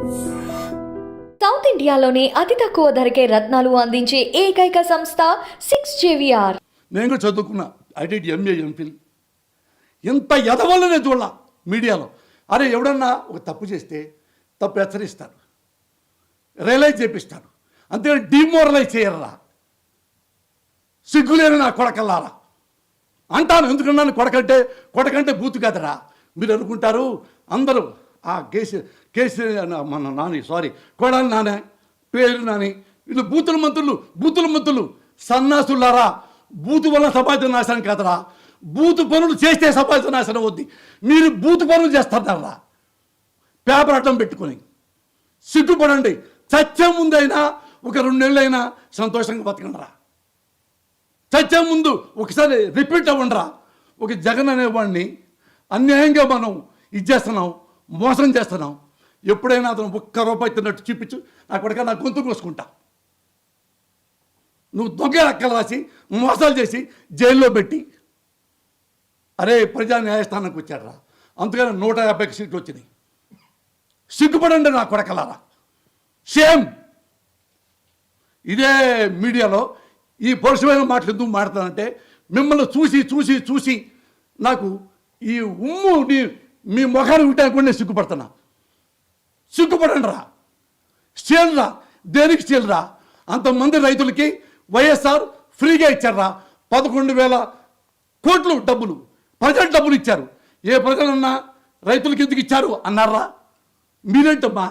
South ఇండియాలోనే అతి తక్కువ ధరకే రత్నాలు అందించే ఏకైక సంస్థ సిక్స్ జేవిఆర్. నేను కూడా చదువుకున్నా. ఐటీటీ ఎంఏ ఎంఫిల్ ఇంత ఎదవల్ల నేను చూడాల మీడియాలో. అరే ఎవడన్నా ఒక తప్పు చేస్తే తప్పు హెచ్చరిస్తారు రియలైజ్ చేపిస్తారు అంతేగాని డిమోరలైజ్ చేయర్రా. సిగ్గులేని నా కొడకల్లారా. అంటాను ఎందుకన్నాను కొడకంటే కొడకంటే బూతు కదరా. మీరు అనుకుంటారు అందరూ ఆ కేసు కేసు మన నాని సారీ కొడాలి నానే పేరు నాని. వీళ్ళు బూతుల మంత్రులు బూతుల మంత్రులు. సన్నాసులారా బూతు వల్ల సమాజం నాశనం కాదరా. బూతు పనులు చేస్తే సమాజం నాశనం అవుద్ది. మీరు బూతు పనులు చేస్తారా పేపర్ అడ్డం పెట్టుకొని. సిగ్గుపడండి. చచ్చే ముందైనా ఒక రెండేళ్ళైనా సంతోషంగా బతకండిరా. చచ్చే ముందు ఒకసారి రిపీట్ అవ్వండిరా. ఒక జగన్ అనేవాడిని అన్యాయంగా మనం ఇచ్చేస్తున్నాం మోసం చేస్తున్నాం ఎప్పుడైనా అతను ఒక్క రూపాయి తిన్నట్టు చూపించు నా కొడుక నా గొంతు కోసుకుంటా. నువ్వు దొంగ లెక్కలు రాసి మోసాలు చేసి జైల్లో పెట్టి. అరే ప్రజా న్యాయస్థానానికి వచ్చాడరా. అందుకని నూట యాభై సీట్లు వచ్చినాయి. సిగ్గుపడండి నా కొడకలారా. సేమ్ ఇదే మీడియాలో ఈ పరుషమైన మాటలు ఎందుకు మాడతానంటే మిమ్మల్ని చూసి చూసి చూసి నాకు ఈ ఉమ్ము నీ మీ ముఖాన్ని ఉంటాను కూడా నేను సిగ్గుపడుతున్నా. సిగ్గుపడండి రా స్టీల్ రా దేనికి స్టీల్ రా అంతమంది రైతులకి వైఎస్ఆర్ ఫ్రీగా ఇచ్చారా పదకొండు వేల కోట్లు డబ్బులు. ప్రజల డబ్బులు ఇచ్చారు. ఏ ప్రజలన్నా రైతులకి ఎందుకు ఇచ్చారు అన్నారా మీరేంటమ్మా?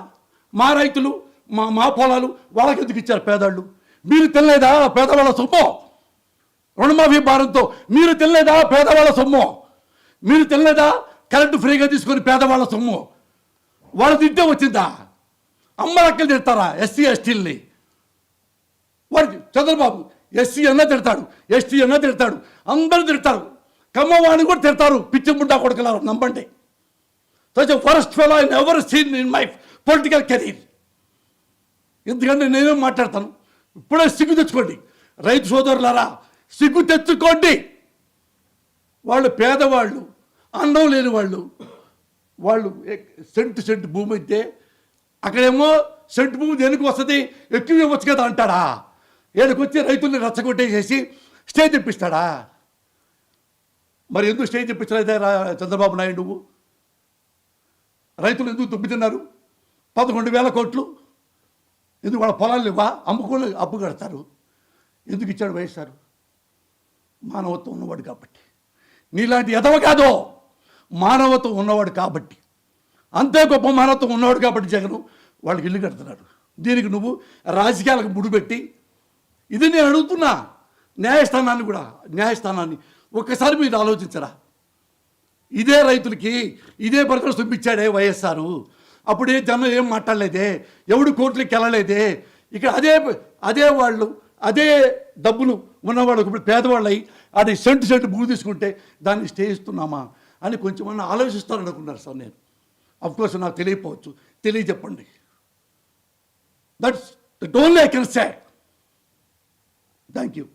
మా రైతులు మా మా పొలాలు వాళ్ళకి ఎందుకు ఇచ్చారు పేదవాళ్ళు మీరు తినలేదా పేదవాళ్ళ సొమ్ము? రుణమాఫీ భారంతో మీరు తినలేదా పేదవాళ్ళ సొమ్ము? మీరు తినలేదా కరెంటు ఫ్రీగా తీసుకొని పేదవాళ్ళ సొమ్ము. వాళ్ళు తింటే వచ్చిందా? అమ్మలక్కలు తిడతారా? ఎస్సీ ఎస్టీల్ని? వాడికి చంద్రబాబు ఎస్సీ అన్న తిడతాడు ఎస్టీ అన్న తిడతాడు అందరూ తిడతారు. కమ్మవాడిని కూడా తిడతారు పిచ్చిముండా కొడుకులారు నమ్మండి. Such first fellow I ever seen in my political career. ఎందుకంటే నేనేం మాట్లాడతాను? ఇప్పుడే సిగ్గు తెచ్చుకోండి. రైతు సోదరులారా సిగ్గు తెచ్చుకోండి. వాళ్ళు పేదవాళ్ళు అన్నం లేని వాళ్ళు. వాళ్ళు సెంటు సెంటు భూమి అయితే అక్కడేమో సెంటు భూమి దేనికి వస్తుంది? ఎక్కువ ఇవ్వచ్చు కదా అంటాడా? ఏడికి రైతుల్ని రచ్చగొట్టేసేసి స్టే తెప్పిస్తాడా? మరి ఎందుకు స్టే తెప్పించలేదే రా- చంద్రబాబు నాయుడు నువ్వు? రైతులు ఎందుకు దుబ్బుతున్నారు పదకొండు వేల కోట్లు. ఎందుకు వాళ్ళ పొలాలు ఇవ్వా అమ్ముకోలు అప్పు కడతారు. ఎందుకు ఇచ్చాడు వైఎస్ఆర్? మానవత్వం ఉన్నవాడు కాబట్టి. నీలాంటి ఎదవ కాదో. మానవత్వం ఉన్నవాడు కాబట్టి. అంతే గొప్ప మానవత్వం ఉన్నవాడు కాబట్టి జగను వాళ్ళకి ఇల్లు కడుతున్నాడు. దీనికి నువ్వు రాజకీయాలకు ముడిపెట్టి ఇది నేను అడుగుతున్నా న్యాయస్థానాన్ని కూడా న్యాయస్థానాన్ని. ఒక్కసారి మీరు ఆలోచించరా. ఇదే రైతులకి ఇదే ప్రజలు చూపించాడే వైఎస్ఆర్. అప్పుడే జనం ఏం మాట్లాడలేదే ఎవడు కోర్టులకు వెళ్ళలేదే. ఇక్కడ అదే అదే వాళ్ళు అదే డబ్బులు ఉన్నవాళ్ళు ఇప్పుడు పేదవాళ్ళు అయ్యి అది సెంటు సెంటు భూమి తీసుకుంటే దాన్ని స్టే ఇస్తున్నామా అని కొంచెం ఆలోచిస్తాను అనుకున్నారు సార్ నేను. అఫ్కోర్స్ నాకు తెలియకపోవచ్చు. తెలియజెప్పండి. That's the only I can say thank you